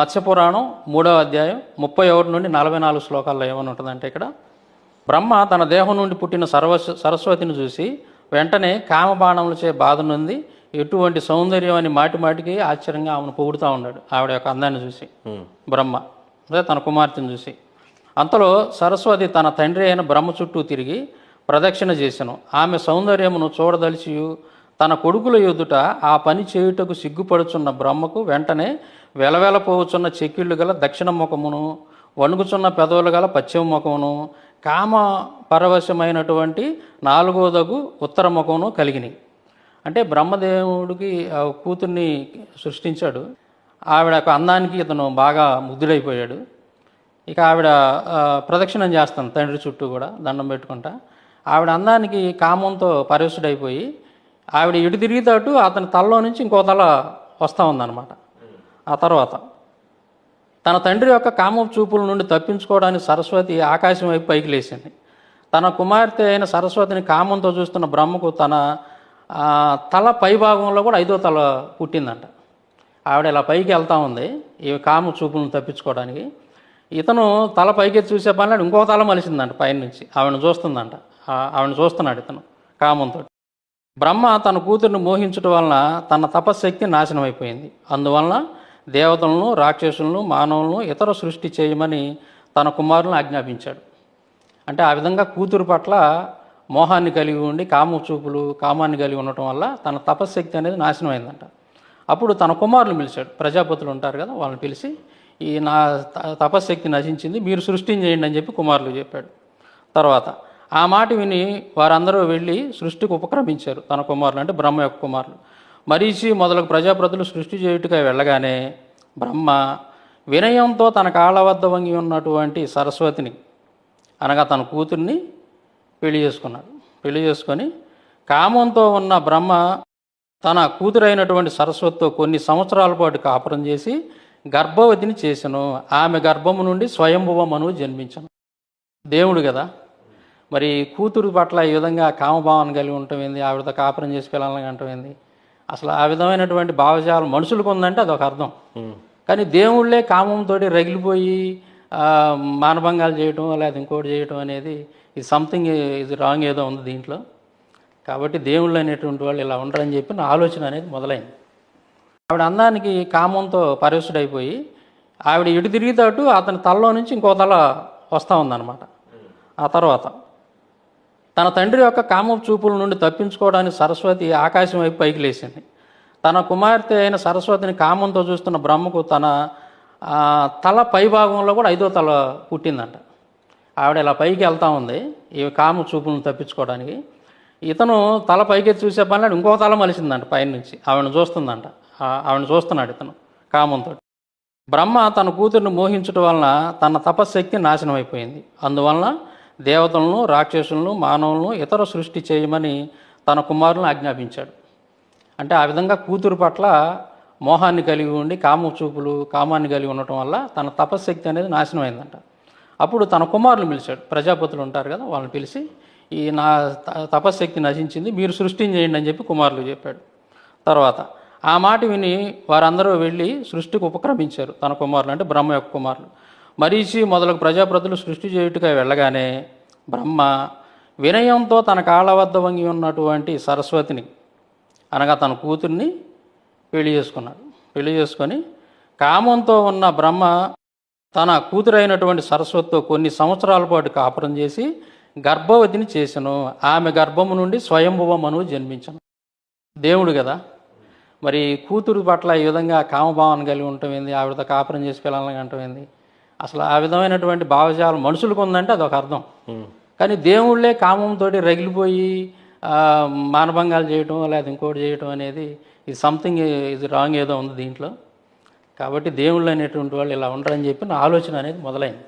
మత్స్యపురాణం మూడవ అధ్యాయం ముప్పై ఒకటి నుండి నలభై నాలుగు శ్లోకాల్లో ఏమని ఉంటుందంటే ఇక్కడ బ్రహ్మ తన దేహం నుండి పుట్టిన సర్వ సరస్వతిని చూసి వెంటనే కామబాణములచే బాధ నుండి ఎటువంటి సౌందర్యం అని మాటి మాటికి ఆశ్చర్యంగా ఆమెను పొగుడుతూ ఉన్నాడు ఆవిడ యొక్క అందాన్ని చూసి. బ్రహ్మ అదే తన కుమార్తెను చూసి. అంతలో సరస్వతి తన తండ్రి అయిన బ్రహ్మ చుట్టూ తిరిగి ప్రదక్షిణ చేసెను. ఆమె సౌందర్యమును చూడదలిచి తన కొడుకుల ఎదుట ఆ పని చేయుటకు సిగ్గుపడుచున్న బ్రహ్మకు వెంటనే వెలవెలపోవచున్న చెక్కిళ్ళు గల దక్షిణ ముఖమును వణుకుచున్న పెదవులు గల పశ్చిమ ముఖమును కామ పరవశమైనటువంటి నాలుగోదగు ఉత్తర ముఖమును కలిగినాయి. అంటే బ్రహ్మదేవుడికి ఆ కూతుర్ని సృష్టించాడు. ఆవిడ యొక్క అందానికి ఇతను బాగా ముగ్ధుడైపోయాడు ఇక ఆవిడ ప్రదక్షిణం చేస్తాను తండ్రి చుట్టూ కూడా దండం పెట్టుకుంటా. ఆవిడ అందానికి కామంతో పరవశుడైపోయి ఆవిడ ఇటు తిరిగితేటు అతని తలలో నుంచి ఇంకో తల వస్తూ ఉందన్నమాట. ఆ తర్వాత తన తండ్రి యొక్క కామ చూపుల నుండి తప్పించుకోవడానికి సరస్వతి ఆకాశం వైపు పైకి లేచింది. తన కుమార్తె అయిన సరస్వతిని కామంతో చూస్తున్న బ్రహ్మకు తన తల పై భాగంలో కూడా ఐదో తల పుట్టిందంట. ఆవిడ ఇలా పైకి వెళ్తా ఉంది ఈ కామ చూపులను తప్పించుకోవడానికి. ఇతను తల పైకి చూసే పనిలో ఇంకో తల మలిసిందంట పైనుంచి. ఆవిడని చూస్తుందంట. ఆవిడని చూస్తున్నాడు ఇతను కామంతో బ్రహ్మ తన కూతురిని మోహించడం వలన తన తపశ్శక్తి నాశనం అయిపోయింది అందువలన దేవతలను రాక్షసులను మానవులను ఇతర సృష్టి చేయమని తన కుమారులను ఆజ్ఞాపించాడు. అంటే ఆ విధంగా కూతురు పట్ల మోహాన్ని కలిగి ఉండి కామచూపులు కామాన్ని కలిగి ఉండటం వల్ల తన తపశ్శక్తి అనేది నాశనం అయిందంట అప్పుడు తన కుమారులు పిలిచాడు. ప్రజాపతులు ఉంటారు కదా వాళ్ళని పిలిచి ఈ నా త- తపశ్శక్తి నశించింది మీరు సృష్టిని చేయండి అని చెప్పి కుమారులు చెప్పాడు. తర్వాత ఆ మాట విని వారందరూ వెళ్ళి సృష్టికి ఉపక్రమించారు. తన కుమారులు అంటే బ్రహ్మ యొక్క కుమారులు. మరీచి మొదలగు ప్రజాప్రతులు సృష్టి చేయుటగా వెళ్ళగానే బ్రహ్మ వినయంతో తన కాళ్ళ వద్ద వంగి ఉన్నటువంటి సరస్వతిని అనగా తన కూతుర్ని పెళ్ళి చేసుకున్నాడు. పెళ్ళి చేసుకొని కామంతో ఉన్న బ్రహ్మ తన కూతురైనటువంటి సరస్వతితో కొన్ని సంవత్సరాల పాటు కాపురం చేసి గర్భవతిని చేసెను. ఆమె గర్భము నుండి స్వయంభువ మనువు జన్మించను. దేవుడు కదా మరి కూతురు పట్ల ఈ విధంగా కామభావన కలిగి ఉండటం ఏంది? ఆవిడతో కాపురం చేసి పిల్లల్ని అంటం ఏంది? అసలు ఆ విధమైనటువంటి భావజాలం మనుషులకు ఉందంటే అదొక అర్థం. కానీ దేవుళ్ళే కామంతో రగిలిపోయి మానభంగాలు చేయటం లేదా ఇంకోటి చేయటం అనేది ఇది సంథింగ్ ఇది రాంగ్ ఏదో ఉంది దీంట్లో. కాబట్టి దేవుళ్ళు అనేటువంటి వాళ్ళు ఇలా ఉండరని చెప్పి నా ఆలోచన అనేది మొదలైంది. ఆవిడ అందానికి కామంతో పరవశుడైపోయి ఆవిడ ఇటు తిరిగితేటు అతని తలలో నుంచి ఇంకో తల వస్తూ ఉందన్నమాట. ఆ తర్వాత తన తండ్రి యొక్క కామ చూపుల నుండి తప్పించుకోవడానికి సరస్వతి ఆకాశం వైపు పైకి లేచింది. తన కుమార్తె అయిన సరస్వతిని కామంతో చూస్తున్న బ్రహ్మకు తన తల పై భాగంలో కూడా ఐదో తల పుట్టిందంట. ఆవిడ ఇలా పైకి వెళ్తా ఉంది ఈ కామ చూపులను తప్పించుకోవడానికి. ఇతను తల పైకి చూసే పని ఇంకో తల మలిసిందంట పైనుంచి. ఆవిడని చూస్తుందంట. ఆవిడని చూస్తున్నాడు ఇతను కామంతో. బ్రహ్మ తన కూతుర్ని మోహించడం వలన తన తపశ్శక్తి నాశనం అయిపోయింది. అందువలన దేవతలను రాక్షసులను మానవులను ఇతర సృష్టి చేయమని తన కుమారులను ఆజ్ఞాపించాడు. అంటే ఆ విధంగా కూతురు పట్ల మోహాన్ని కలిగి ఉండి కామ చూపులు కామాన్ని కలిగి ఉండటం వల్ల తన తపశ్శక్తి అనేది నాశనం అయిందంట అప్పుడు తన కుమారులు పిలిచాడు. ప్రజాపతులు ఉంటారు కదా వాళ్ళని పిలిచి ఈ నా త- తపశ్శక్తి నశించింది మీరు సృష్టిని చేయండి అని చెప్పి కుమారులు చెప్పాడు. తర్వాత ఆ మాట విని వారందరూ వెళ్ళి సృష్టికి ఉపక్రమించారు తన కుమారులు అంటే బ్రహ్మ యొక్క కుమారులు. మరీచి మొదలగు ప్రజాప్రతులు సృష్టి చేయుటకై వెళ్ళగానే బ్రహ్మ వినయంతో తన కాళ్ళ వద్ద వంగి ఉన్నటువంటి సరస్వతిని అనగా తన కూతుర్ని పెళ్ళి చేసుకున్నాడు. పెళ్ళి చేసుకొని కామంతో ఉన్న బ్రహ్మ తన కూతురైనటువంటి సరస్వతితో కొన్ని సంవత్సరాల పాటు కాపురం చేసి గర్భవతిని చేసను. ఆమె గర్భము నుండి స్వయంభువ మనువు జన్మించను. దేవుడు కదా. మరి కూతురు పట్ల ఈ విధంగా కామభావన కలిగి ఉండటం ఏంది? ఆవిడతో కాపురం చేసి పిల్లలని అంటం ఏంది? అసలు ఆ విధమైనటువంటి భావజాలం మనుషులకు ఉందంటే అదొక అర్థం. కానీ దేవుళ్ళే కామంతో రగిలిపోయి మానభంగాలు చేయటం లేదా ఇంకోటి చేయటం అనేది ఇది సంథింగ్ ఇది రాంగ్ ఏదో ఉంది దీంట్లో. కాబట్టి దేవుళ్ళు అనేటువంటి వాళ్ళు ఇలా ఉండరని చెప్పి నా ఆలోచన అనేది మొదలైంది.